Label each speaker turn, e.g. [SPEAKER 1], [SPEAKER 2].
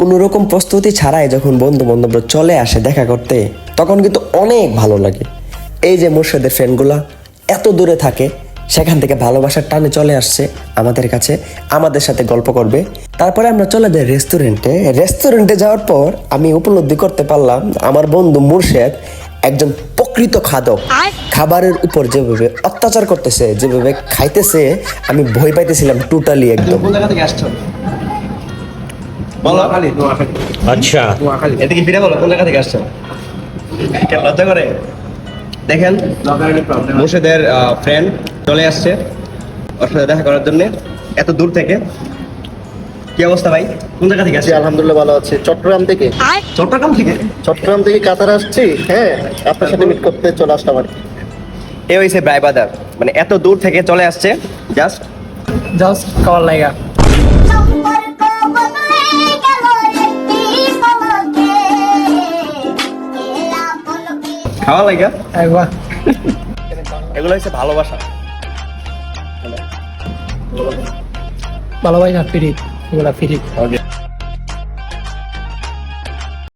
[SPEAKER 1] কোনো রকম প্রস্তুতি ছাড়াই যখন বন্ধু বান্ধবরা চলে আসে দেখা করতে তখন কিন্তু অনেক ভালো লাগে। এই যে মুর্শেদের ফ্রেন্ডগুলা এত দূরে থাকে সেখান থেকে ভালোবাসার টানে চলে আসছে আমাদের কাছে আমাদের সাথে গল্প করবে। তারপরে আমরা চলে যাই রেস্টুরেন্টে। রেস্টুরেন্টে যাওয়ার পর আমি উপলব্ধি করতে পারলাম আমার বন্ধু মুর্শেদ একজন প্রকৃত খাদক। খাবারের উপর যেভাবে অত্যাচার করতেছে যেভাবে খাইতেছে আমি ভয় পাইতেছিলাম টোটালি একদম।
[SPEAKER 2] নোয়াখালী নোয়াখালী আচ্ছা।
[SPEAKER 3] নোয়াখালী
[SPEAKER 2] এদিকে কি বলো? কোন জায়গা থেকে আসছেন কেন লজ্জা করে? দেখেন মুর্শিদের ফ্রেন্ড চলে আসছে ওর সাথে দেখা করার জন্য এত দূর থেকে। কি অবস্থা ভাই? কোন জায়গা থেকে আসছি?
[SPEAKER 4] আলহামদুলিল্লাহ ভালো আছে। চট্টগ্রাম থেকে।
[SPEAKER 2] চট্টগ্রাম থেকে?
[SPEAKER 4] চট্টগ্রাম থেকে কাতার আসছি হ্যাঁ আপনার সাথে মিট করতে চলে আসলাম আর
[SPEAKER 2] এ হইছে ব্রাইবাদার মানে এত দূর থেকে চলে আসছে জাস্ট
[SPEAKER 5] জাস্ট কল লাগা
[SPEAKER 2] খাওয়া লাগা?
[SPEAKER 5] একবার।
[SPEAKER 2] এগুলো হচ্ছে ভালোবাসা।
[SPEAKER 5] ভালোবাসা ফিরি এগুলা ফিরি।
[SPEAKER 2] ওকে